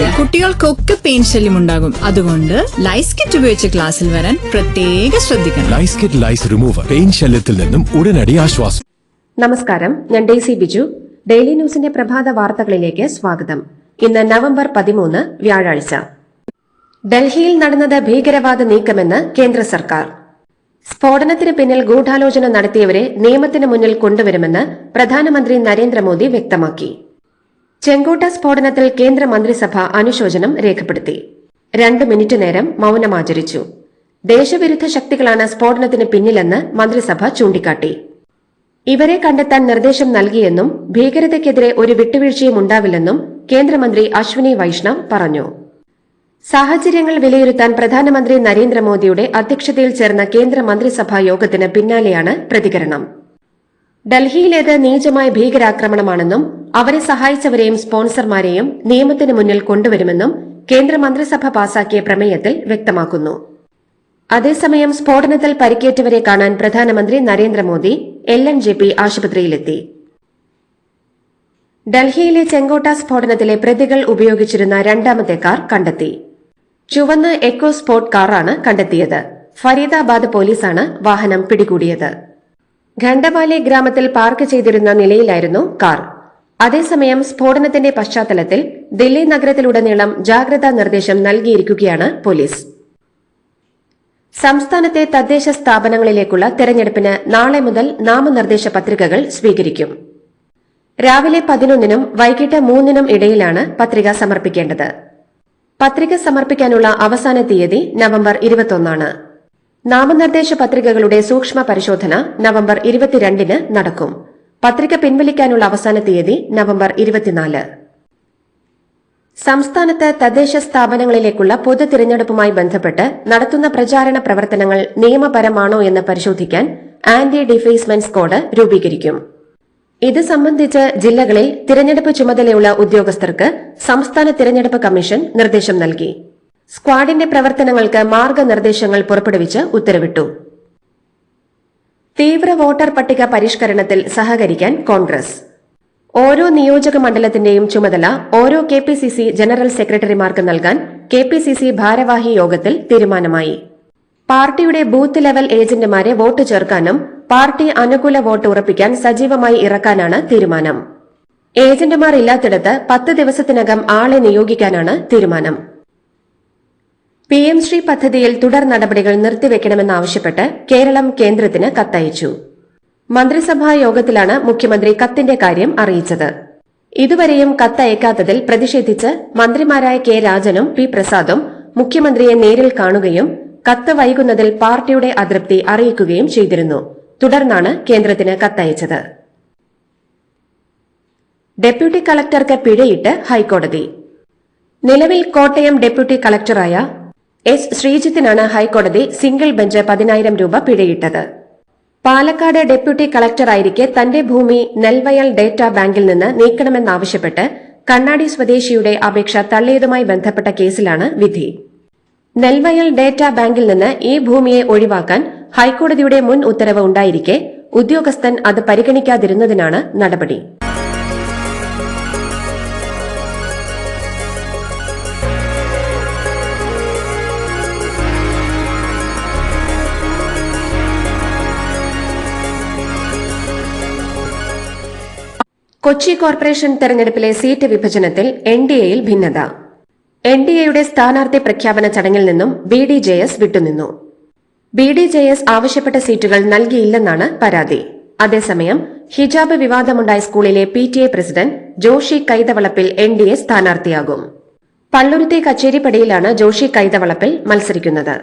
കുട്ടികൾക്കൊക്കെ പെയിൻ ശല്യം ഉണ്ടാകും. അതുകൊണ്ട് ലൈസ് കിറ്റ് ഉപയോഗിച്ച് ക്ലാസ്സിൽ വരാൻ പ്രത്യേക ശ്രദ്ധിക്കണം. Lice kit lice remover pain ശല്യത്തിൽ നിന്നും ഉടനടി ആശ്വാസം. നമസ്കാരം. ഞാൻ ഡെയ്സി ബിജു. ഡെയിലി ന്യൂസിന്റെ പ്രഭാത വാർത്തകളിലേക്ക് സ്വാഗതം. ഇന്ന് നവംബർ പതിമൂന്ന് വ്യാഴാഴ്ച. ഡൽഹിയിൽ നടന്നത് ഭീകരവാദ നീക്കമെന്ന് കേന്ദ്ര സർക്കാർ. സ്ഫോടനത്തിന് പിന്നിൽ ഗൂഢാലോചന നടത്തിയവരെ നിയമത്തിന് മുന്നിൽ കൊണ്ടുവരുമെന്ന് പ്രധാനമന്ത്രി നരേന്ദ്രമോദി വ്യക്തമാക്കി. ചെങ്കോട്ട സ്ഫോടനത്തിൽ കേന്ദ്രമന്ത്രിസഭ അനുശോചനം രേഖപ്പെടുത്തി. രണ്ട് മിനിറ്റ് നേരം മൌനമാചരിച്ചു. ദേശവിരുദ്ധ ശക്തികളാണ് സ്ഫോടനത്തിന് പിന്നിലെന്ന് മന്ത്രിസഭ ചൂണ്ടിക്കാട്ടി. ഇവരെ കണ്ടെത്താൻ നിർദ്ദേശം നൽകിയെന്നും ഭീകരതയ്ക്കെതിരെ ഒരു വിട്ടുവീഴ്ചയും ഉണ്ടാവില്ലെന്നും കേന്ദ്രമന്ത്രി അശ്വിനി വൈഷ്ണവ് പറഞ്ഞു. സാഹചര്യങ്ങൾ വിലയിരുത്താൻ പ്രധാനമന്ത്രി നരേന്ദ്രമോദിയുടെ അധ്യക്ഷതയിൽ ചേർന്ന കേന്ദ്ര മന്ത്രിസഭാ യോഗത്തിന് പിന്നാലെയാണ് പ്രതികരണം. ഡൽഹിയിലേത് നീചമായ ഭീകരാക്രമണമാണെന്നും അവരെ സഹായിച്ചവരെയും സ്പോൺസർമാരെയും നിയമത്തിന് മുന്നിൽ കൊണ്ടുവരുമെന്നും കേന്ദ്ര മന്ത്രിസഭ പാസാക്കിയ പ്രമേയത്തിൽ വ്യക്തമാക്കുന്നു. അതേസമയം സ്ഫോടനത്തിൽ പരിക്കേറ്റവരെ കാണാൻ പ്രധാനമന്ത്രി Narendra Modi L N J P ആശുപത്രിയിലെത്തി. ഡൽഹിയിലെ ചെങ്കോട്ട സ്ഫോടനത്തിലെ പ്രതികൾ ഉപയോഗിച്ചിരുന്ന രണ്ടാമത്തെ കാർ കണ്ടെത്തി. ചുവന്ന എക്കോ സ്പോർട്ട് കാറാണ് കണ്ടെത്തിയത്. ഫരീദാബാദ് പോലീസാണ് വാഹനം പിടികൂടിയത്. ഖണ്ഡവാലി ഗ്രാമത്തിൽ പാർക്ക് ചെയ്തിരുന്ന നിലയിലായിരുന്നു കാർ. അതേസമയം സ്ഫോടനത്തിന്റെ പശ്ചാത്തലത്തിൽ ദില്ലി നഗരത്തിലുടനീളം ജാഗ്രതാ നിർദ്ദേശം നൽകിയിരിക്കുകയാണ് പോലീസ്. സംസ്ഥാനത്തെ തദ്ദേശ സ്ഥാപനങ്ങളിലേക്കുള്ള തെരഞ്ഞെടുപ്പിന് നാളെ മുതൽ നാമനിർദ്ദേശ പത്രികകൾ സ്വീകരിക്കും. രാവിലെ പതിനൊന്നിനും വൈകിട്ട് മൂന്നിനും ഇടയിലാണ് പത്രിക സമർപ്പിക്കേണ്ടത്. പത്രിക സമർപ്പിക്കാനുള്ള അവസാന തീയതി നവംബർ ഇരുപത്തൊന്നാണ്. നാമനിർദ്ദേശ പത്രികകളുടെ സൂക്ഷ്മ പരിശോധന നവംബർ ഇരുപത്തിരണ്ടിന് നടക്കും. പത്രിക പിൻവലിക്കാനുള്ള അവസാന തീയതി നവംബർ ഇരുപത്തിനാല്. സംസ്ഥാനത്ത് തദ്ദേശ സ്ഥാപനങ്ങളിലേക്കുള്ള പൊതു തിരഞ്ഞെടുപ്പുമായി ബന്ധപ്പെട്ട് നടത്തുന്ന പ്രചാരണ പ്രവർത്തനങ്ങൾ നിയമപരമാണോ എന്ന് പരിശോധിക്കാൻ ആന്റി ഡിഫേസ്മെന്റ് സ്ക്വാഡ് രൂപീകരിക്കും. ഇത് സംബന്ധിച്ച് ജില്ലകളിൽ തിരഞ്ഞെടുപ്പ് ചുമതലയുള്ള ഉദ്യോഗസ്ഥർക്ക് സംസ്ഥാന തിരഞ്ഞെടുപ്പ് കമ്മീഷൻ നിർദ്ദേശം നൽകി. സ്ക്വാഡിന്റെ പ്രവർത്തനങ്ങൾക്ക് മാർഗനിർദ്ദേശങ്ങൾ പുറപ്പെടുവിച്ച് ഉത്തരവിട്ടു. തീവ്ര വോട്ടർ പട്ടിക പരിഷ്കരണത്തിൽ സഹകരിക്കാൻ കോൺഗ്രസ്. ഓരോ നിയോജക മണ്ഡലത്തിന്റെയും ചുമതല ഓരോ K P C C general സെക്രട്ടറിമാർക്ക് നൽകാൻ കെ പി സി സി ഭാരവാഹി യോഗത്തിൽ തീരുമാനമായി. പാർട്ടിയുടെ ബൂത്ത് ലെവൽ ഏജന്റുമാരെ വോട്ട് ചേർക്കാനും പാർട്ടി അനുകൂല വോട്ട് ഉറപ്പിക്കാൻ സജീവമായി ഇറക്കാനാണ് തീരുമാനം. ഏജന്റുമാർ ഇല്ലാത്തിടത്ത് പത്ത് ദിവസത്തിനകം ആളെ നിയോഗിക്കാനാണ് തീരുമാനം. പി എം ശ്രീ പദ്ധതിയിൽ തുടർ നടപടികൾ നിർത്തിവെക്കണമെന്നാവശ്യപ്പെട്ട് കേരളം കേന്ദ്രത്തിന് കത്തയച്ചു. മന്ത്രിസഭാ യോഗത്തിലാണ് മുഖ്യമന്ത്രി കത്തിന്റെ കാര്യം അറിയിച്ചത്. ഇതുവരെയും കത്തയക്കാത്തതിൽ പ്രതിഷേധിച്ച് മന്ത്രിമാരായ കെ രാജനും പി പ്രസാദും മുഖ്യമന്ത്രിയെ നേരിൽ കാണുകയും കത്ത് വൈകുന്നതിൽ പാർട്ടിയുടെ അതൃപ്തി അറിയിക്കുകയും ചെയ്തിരുന്നു. തുടർന്നാണ് കേന്ദ്രത്തിന് കത്തയച്ചത്. ഡെപ്യൂട്ടി കളക്ടർക്ക് പിഴയിട്ട് ഹൈക്കോടതി. നിലവിൽ കോട്ടയം ഡെപ്യൂട്ടി കളക്ടറായ എസ് ശ്രീജിത്തിനാണ് ഹൈക്കോടതി സിംഗിൾ ബെഞ്ച് പതിനായിരം രൂപ പിഴയിട്ടത്. പാലക്കാട് ഡെപ്യൂട്ടി കളക്ടറായിരിക്കെ തന്റെ ഭൂമി നെൽവയൽ ഡേറ്റാ ബാങ്കിൽ നിന്ന് നീക്കണമെന്നാവശ്യപ്പെട്ട് കണ്ണാടി സ്വദേശിയുടെ അപേക്ഷ തള്ളിയതുമായി ബന്ധപ്പെട്ട കേസിലാണ് വിധി. നെൽവയൽ ഡേറ്റാ ബാങ്കിൽ നിന്ന് ഈ ഭൂമിയെ ഒഴിവാക്കാൻ ഹൈക്കോടതിയുടെ മുൻ ഉത്തരവ് ഉണ്ടായിരിക്കെ ഉദ്യോഗസ്ഥൻ അത് പരിഗണിക്കാതിരുന്നതിനാണ് നടപടി. കൊച്ചി കോർപ്പറേഷൻ തെരഞ്ഞെടുപ്പിലെ സീറ്റ് വിഭജനത്തിൽ എൻ ഡി എയിൽ ഭിന്നത. എൻ ഡി എയുടെ സ്ഥാനാർത്ഥി പ്രഖ്യാപന ചടങ്ങിൽ നിന്നും ബി ഡി ജെ എസ് വിട്ടുനിന്നു. ബി ഡി ജെ എസ് ആവശ്യപ്പെട്ട സീറ്റുകൾ നൽകിയില്ലെന്നാണ് പരാതി. അതേസമയം ഹിജാബ് വിവാദമുണ്ടായ സ്കൂളിലെ P T A president Joshi Kaithavalappil N D A സ്ഥാനാർത്ഥിയാകും. Palluruthy കച്ചേരിപ്പടിയിലാണ് ജോഷി കൈതവളപ്പിൽ മത്സരിക്കുന്നത്.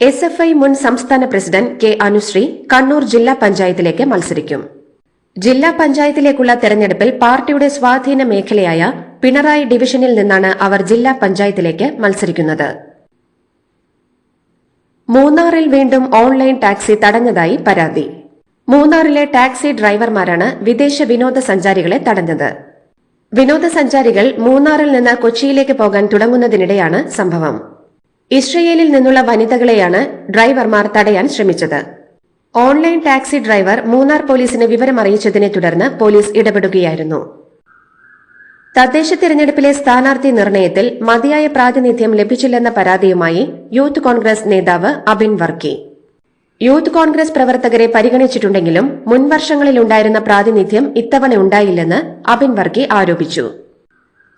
എസ് എഫ് ഐ മുൻ സംസ്ഥാന പ്രസിഡന്റ് കെ അനുശ്രീ കണ്ണൂർ ജില്ലാ പഞ്ചായത്തിലേക്ക് മത്സരിക്കും. ജില്ലാ പഞ്ചായത്തിലേക്കുള്ള തെരഞ്ഞെടുപ്പിൽ പാർട്ടിയുടെ സ്വാധീന മേഖലയായ പിണറായി ഡിവിഷനിൽ നിന്നാണ് അവർ ജില്ലാ പഞ്ചായത്തിലേക്ക് മത്സരിക്കുന്നത്. മൂന്നാറിൽ വീണ്ടും ഓൺലൈൻ ടാക്സി തടഞ്ഞതായി പരാതി. മൂന്നാറിലെ ടാക്സി ഡ്രൈവർമാരാണ് വിദേശ വിനോദസഞ്ചാരികളെ തടഞ്ഞത്. വിനോദസഞ്ചാരികൾ മൂന്നാറിൽ നിന്ന് കൊച്ചിയിലേക്ക് പോകാൻ തുടങ്ങുന്നതിനിടെയാണ് സംഭവം. ഇസ്രയേലിൽ നിന്നുള്ള വനിതകളെയാണ് ഡ്രൈവർമാർ തടയാൻ ശ്രമിച്ചത്. ഓൺലൈൻ ടാക്സി ഡ്രൈവർ മൂന്നാർ പോലീസിന് വിവരം അറിയിച്ചതിനെ തുടർന്ന് പോലീസ് ഇടപെടുകയായിരുന്നു. തദ്ദേശ തിരഞ്ഞെടുപ്പിലെ സ്ഥാനാർത്ഥി നിർണയത്തിൽ മതിയായ പ്രാതിനിധ്യം ലഭിച്ചില്ലെന്ന പരാതിയുമായി യൂത്ത് കോൺഗ്രസ് നേതാവ് അബിൻ വർക്കി. യൂത്ത് കോൺഗ്രസ് പ്രവർത്തകരെ പരിഗണിച്ചിട്ടുണ്ടെങ്കിലും മുൻവർഷങ്ങളിലുണ്ടായിരുന്ന പ്രാതിനിധ്യം ഇത്തവണ ഉണ്ടായില്ലെന്ന് അബിൻ വർക്കി ആരോപിച്ചു.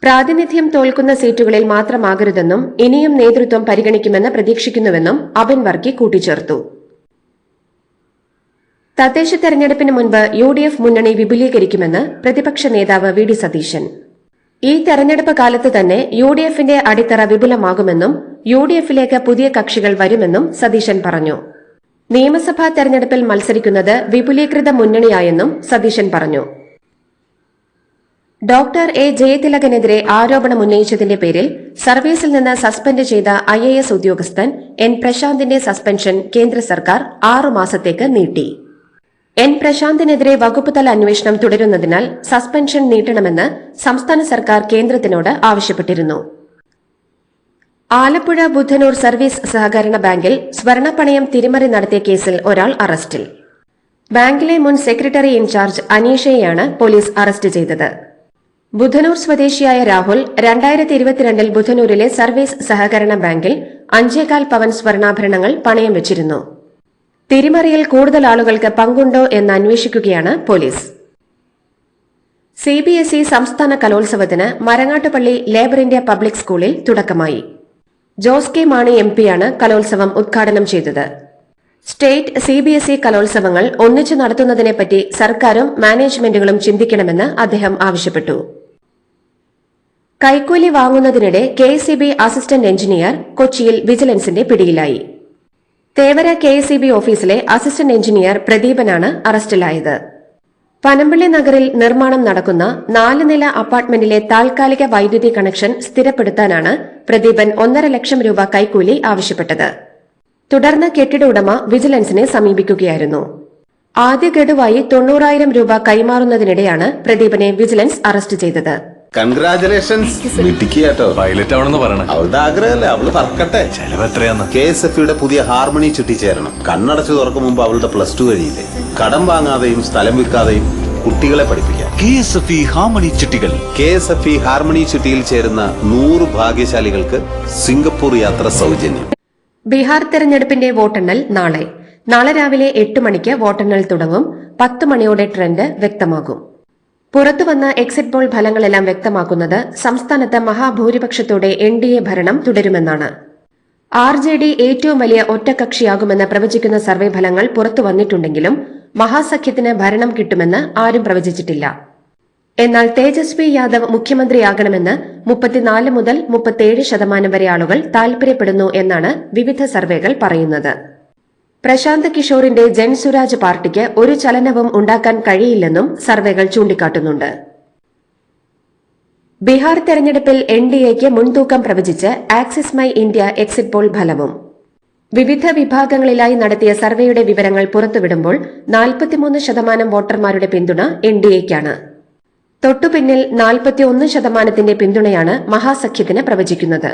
പ്രാതിനിധ്യം തോൽക്കുന്ന സീറ്റുകളിൽ മാത്രമാകരുതെന്നും ഇനിയും നേതൃത്വം പരിഗണിക്കുമെന്ന് പ്രതീക്ഷിക്കുന്നുവെന്നും അബിൻ വർക്കി കൂട്ടിച്ചേർത്തു. തദ്ദേശ തെരഞ്ഞെടുപ്പിന് മുൻപ് യു ഡി എഫ് മുന്നണി വിപുലീകരിക്കുമെന്ന് പ്രതിപക്ഷ നേതാവ് വി ഡി സതീശൻ. ഈ തെരഞ്ഞെടുപ്പ് കാലത്ത് തന്നെ യു ഡി എഫിന്റെ അടിത്തറ വിപുലമാകുമെന്നും യു ഡി എഫിലേക്ക് പുതിയ കക്ഷികൾ വരുമെന്നും സതീശൻ പറഞ്ഞു. നിയമസഭാ തെരഞ്ഞെടുപ്പിൽ മത്സരിക്കുന്നത് വിപുലീകൃത മുന്നണിയായെന്നും സതീശൻ പറഞ്ഞു. Doctor A. ജയതിലകനെതിരെ ആരോപണം ആരോപണമുന്നയിച്ചതിന്റെ പേരിൽ സർവീസിൽ നിന്ന് സസ്പെൻഡ് ചെയ്ത ഐ ഉദ്യോഗസ്ഥൻ എൻ പ്രശാന്തിന്റെ സസ്പെൻഷൻ കേന്ദ്ര സർക്കാർ ആറുമാസത്തേക്ക് നീട്ടി. എൻ പ്രശാന്തിനെതിരെ വകുപ്പ് തല അന്വേഷണം തുടരുന്നതിനാൽ സസ്പെൻഷൻ നീട്ടണമെന്ന് സംസ്ഥാന സർക്കാർ കേന്ദ്രത്തിനോട് ആവശ്യപ്പെട്ടിരുന്നു. ആലപ്പുഴ ബുദ്ധനൂർ സർവീസ് സഹകരണ ബാങ്കിൽ സ്വർണപ്പണയം തിരിമറി നടത്തിയ കേസിൽ ഒരാൾ അറസ്റ്റിൽ. ബാങ്കിലെ മുൻ സെക്രട്ടറി ഇൻചാർജ് അനീഷയെയാണ് പോലീസ് അറസ്റ്റ് ചെയ്തത്. ബുധനൂർ സ്വദേശിയായ രാഹുൽ രണ്ടായിരത്തി ഇരുപത്തിരണ്ടിൽ ബുധനൂരിലെ സർവീസ് സഹകരണ ബാങ്കിൽ അഞ്ചേകാൽ പവൻ സ്വർണാഭരണങ്ങൾ പണയം വെച്ചിരുന്നു. തിരിമറിയിൽ കൂടുതൽ ആളുകൾക്ക് പങ്കുണ്ടോ എന്ന് അന്വേഷിക്കുകയാണ് police. C B S E സംസ്ഥാന കലോത്സവത്തിന് മരങ്ങാട്ടുപള്ളി ലേബർ ഇന്ത്യ പബ്ലിക് സ്കൂളിൽ തുടക്കമായി. ജോസ് കെ മാണി എം പിയാണ് കലോത്സവം ഉദ്ഘാടനം ചെയ്തത്. State C B S E കലോത്സവങ്ങൾ ഒന്നിച്ചു നടത്തുന്നതിനെപ്പറ്റി സർക്കാരും മാനേജ്മെന്റുകളും ചിന്തിക്കണമെന്ന് അദ്ദേഹം ആവശ്യപ്പെട്ടു. കൈക്കൂലി വാങ്ങുന്നതിനിടെ കെ അസിസ്റ്റന്റ് എഞ്ചിനീയർ കൊച്ചിയിൽ വിജിലൻസിന്റെ പിടിയിലായി. Thevara K S E B ഓഫീസിലെ അസിസ്റ്റന്റ് എഞ്ചിനീയർ പ്രദീപനാണ് അറസ്റ്റിലായത്. പനമ്പള്ളി നഗറിൽ നിർമ്മാണം നടക്കുന്ന നാല് നില അപ്പാർട്ട്മെന്റിലെ താൽക്കാലിക വൈദ്യുതി കണക്ഷൻ സ്ഥിരപ്പെടുത്താനാണ് പ്രദീപൻ ഒന്നര ലക്ഷം രൂപ കൈക്കൂലി ആവശ്യപ്പെട്ടത്. തുടർന്ന് കെട്ടിട ഉടമ വിജിലൻസിനെ സമീപിക്കുകയായിരുന്നു. ആദ്യ ഗഡുവായി തൊണ്ണൂറായിരം രൂപ കൈമാറുന്നതിനിടെയാണ് പ്രദീപനെ വിജിലൻസ് അറസ്റ്റ് ചെയ്തത്. കൺഗ്രാചുലേഷൻസ് മിട്ടിക്കാട്ടോ പൈലറ്റ് ആവണമെന്ന് പറയണേ. അവളുടെ ആഗ്രഹമല്ലേ? അവൾ പറക്കട്ടെ. ചെലവ് എത്രയാന്ന്? കെ എസ് എഫ് യുടെ പുതിയ ഹാർമണി ചുറ്റി ചേരണം. കണ്ണടച്ചു തുറക്കും മുമ്പ് അവളുടെ പ്ലസ് ടു കഴിയില്ലേ? കടം വാങ്ങാതെയും സ്ഥലം വിൽക്കാതെയും കുട്ടികളെ പഠിപ്പിക്കാം. K S F E harmony ചിട്ടികൾ. K S F E harmony ചുറ്റിയിൽ ചേരുന്ന നൂറ് ഭാഗ്യശാലികൾക്ക് സിംഗപ്പൂർ യാത്ര സൗജന്യം. ബീഹാർ തെരഞ്ഞെടുപ്പിന്റെ വോട്ടെണ്ണൽ നാളെ. നാളെ രാവിലെ എട്ട് മണിക്ക് വോട്ടെണ്ണൽ തുടങ്ങും. പത്ത് മണിയോടെ ട്രെൻഡ് വ്യക്തമാകും. പുറത്തുവന്ന എക്സിറ്റ് പോൾ ഫലങ്ങളെല്ലാം വ്യക്തമാക്കുന്നത് സംസ്ഥാനത്ത് മഹാഭൂരിപക്ഷത്തോടെ എൻ ഡി എ ഭരണം തുടരുമെന്നാണ്. ആർ ജെ ഡി ഏറ്റവും വലിയ ഒറ്റകക്ഷിയാകുമെന്ന് പ്രവചിക്കുന്ന സർവേ ഫലങ്ങൾ പുറത്തു വന്നിട്ടുണ്ടെങ്കിലും മഹാസഖ്യത്തിന് ഭരണം കിട്ടുമെന്ന് ആരും പ്രവചിച്ചിട്ടില്ല. എന്നാൽ തേജസ്വി യാദവ് മുഖ്യമന്ത്രിയാകണമെന്ന് മുപ്പത്തിനാല് മുതൽ മുപ്പത്തിയേഴ് ശതമാനം വരെ ആളുകൾ താൽപര്യപ്പെടുന്നു എന്നാണ് വിവിധ സർവേകൾ പറയുന്നത്. പ്രശാന്ത് കിഷോറിന്റെ ജൻസുരാജ് പാർട്ടിക്ക് ഒരു ചലനവും ഉണ്ടാക്കാൻ കഴിയില്ലെന്നും സർവേകൾ ചൂണ്ടിക്കാട്ടുന്നുണ്ട്. ബീഹാർ തെരഞ്ഞെടുപ്പിൽ എൻ ഡി എക്ക് മുൻതൂക്കം പ്രവചിച്ച് Axis My India exit poll ഫലവും. വിവിധ വിഭാഗങ്ങളിലായി നടത്തിയ സർവേയുടെ വിവരങ്ങൾ പുറത്തുവിടുമ്പോൾ നാൽപ്പത്തിമൂന്ന് ശതമാനം വോട്ടർമാരുടെ പിന്തുണ എൻ ഡി എക്കാണ്. തൊട്ടുപിന്നിൽ നാൽപ്പത്തിയൊന്ന് ശതമാനത്തിന്റെ പിന്തുണയാണ് മഹാസഖ്യത്തിന് പ്രവചിക്കുന്നത്.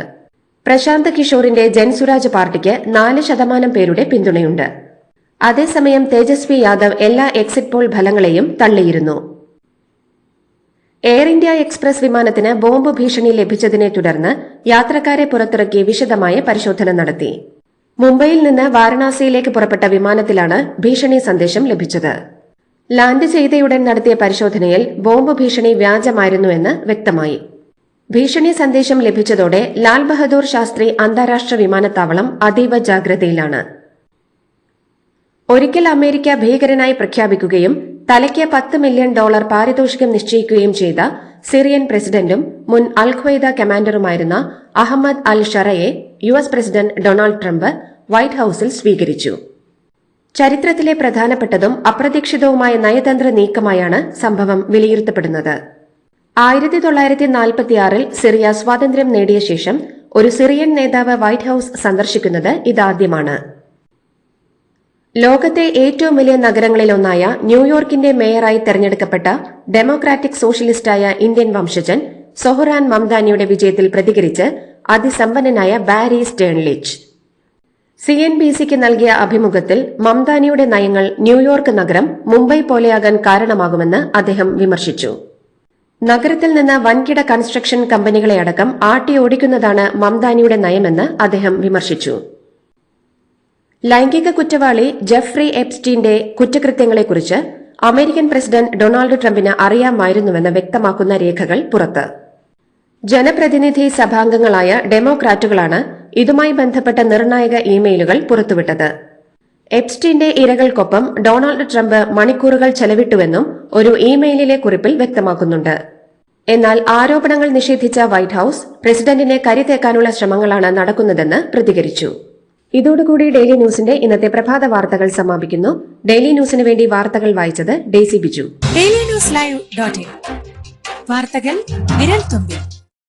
പ്രശാന്ത് കിഷോറിന്റെ ജൻസുരാജ് പാർട്ടിക്ക് നാല് ശതമാനം പേരുടെ പിന്തുണയുണ്ട്. അതേസമയം തേജസ്വി യാദവ് എല്ലാ എക്സിറ്റ് പോൾ ഫലങ്ങളെയും തള്ളിയിരുന്നു. എയർ ഇന്ത്യ എക്സ്പ്രസ് വിമാനത്തിന് ബോംബ് ഭീഷണി ലഭിച്ചതിനെ തുടർന്ന് യാത്രക്കാരെ പുറത്തിറക്കി വിശദമായ പരിശോധന നടത്തി. മുംബൈയിൽ നിന്ന് വാരണാസിയിലേക്ക് പുറപ്പെട്ട വിമാനത്തിലാണ് ഭീഷണി സന്ദേശം ലഭിച്ചത്. ലാൻഡ് ചെയ്തയുടൻ നടത്തിയ പരിശോധനയിൽ ബോംബ് ഭീഷണി വ്യാജമായിരുന്നുവെന്ന് വ്യക്തമായി. ഭീഷണി സന്ദേശം ലഭിച്ചതോടെ ലാൽ ബഹദൂർ ശാസ്ത്രി അന്താരാഷ്ട്ര വിമാനത്താവളം അതീവ ജാഗ്രതയിലാണ്. ഒരിക്കൽ അമേരിക്ക ഭീകരനായി പ്രഖ്യാപിക്കുകയും തലയ്ക്ക് പത്ത് മില്യൺ ഡോളർ പാരിതോഷികം നിശ്ചയിക്കുകയും ചെയ്ത സിറിയൻ പ്രസിഡന്റും മുൻ അൽ ഖ്വയ്ദ കമാൻഡറുമായിരുന്ന Ahmed al ഷറയെ U S president Donald Trump White ഹൌസിൽ സ്വീകരിച്ചു. ചരിത്രത്തിലെ പ്രധാനപ്പെട്ടതും അപ്രതീക്ഷിതവുമായ നയതന്ത്ര നീക്കമായാണ് സംഭവം വിലയിരുത്തപ്പെടുന്നത്. ആയിരത്തി തൊള്ളായിരത്തി നാൽപ്പത്തിയാറിൽ സിറിയ സ്വാതന്ത്ര്യം നേടിയ ശേഷം ഒരു സിറിയൻ നേതാവ് വൈറ്റ് ഹൌസ് സന്ദർശിക്കുന്നത് ഇതാദ്യമാണ്. ലോകത്തെ ഏറ്റവും വലിയ നഗരങ്ങളിലൊന്നായ ന്യൂയോർക്കിന്റെ മേയറായി തെരഞ്ഞെടുക്കപ്പെട്ട ഡെമോക്രാറ്റിക് സോഷ്യലിസ്റ്റായ ഇന്ത്യൻ വംശജൻ സൊഹറാൻ മംദാനിയുടെ വിജയത്തിൽ പ്രതികരിച്ച് അതിസമ്പന്നനായ Barry Sternlicht. C N B സിക്ക് നൽകിയ അഭിമുഖത്തിൽ മംദാനിയുടെ നയങ്ങൾ ന്യൂയോർക്ക് നഗരം മുംബൈ പോലെയാകാൻ കാരണമാകുമെന്ന് അദ്ദേഹം വിമർശിച്ചു. നഗരത്തിൽ നിന്ന് വൻകിട കൺസ്ട്രക്ഷൻ കമ്പനികളെ അടക്കം ആട്ടി ഓടിക്കുന്നതാണ് മംദാനിയുടെ നയമെന്ന് അദ്ദേഹം വിമർശിച്ചു. ലൈംഗിക കുറ്റവാളി ജെഫ്രി എപ്സ്റ്റീന്റെ കുറ്റകൃത്യങ്ങളെക്കുറിച്ച് അമേരിക്കൻ പ്രസിഡന്റ് ഡൊണാൾഡ് ട്രംപിന് അറിയാമായിരുന്നുവെന്ന് വ്യക്തമാക്കുന്ന രേഖകൾ പുറത്ത്. ജനപ്രതിനിധി സഭാംഗങ്ങളായ ഡെമോക്രാറ്റുകളാണ് ഇതുമായി ബന്ധപ്പെട്ട നിർണായക ഇമെയിലുകൾ പുറത്തുവിട്ടത്. എപ്സ്റ്റീന്റെ ഇരകൾക്കൊപ്പം ഡൊണാൾഡ് ട്രംപ് മണിക്കൂറുകൾ ചെലവിട്ടുവെന്നും ഒരു ഇമെയിലിലെ കുറിപ്പിൽ വ്യക്തമാക്കുന്നുണ്ട്. എന്നാൽ ആരോപണങ്ങൾ നിഷേധിച്ച വൈറ്റ് ഹൌസ് പ്രസിഡന്റിനെ കരിതേക്കാനുള്ള ശ്രമങ്ങളാണ് നടക്കുന്നതെന്ന് പ്രതികരിച്ചു. ഇതോടുകൂടി ഡെയിലി ന്യൂസിന്റെ ഇന്നത്തെ പ്രഭാത വാർത്തകൾ സമാപിക്കുന്നു. ഡെയിലി ന്യൂസിന് വേണ്ടി വാർത്തകൾ വായിച്ചത് Daisy Biju. Daily news live വാർത്തകൾ വിരൽ തുമ്പിൽ.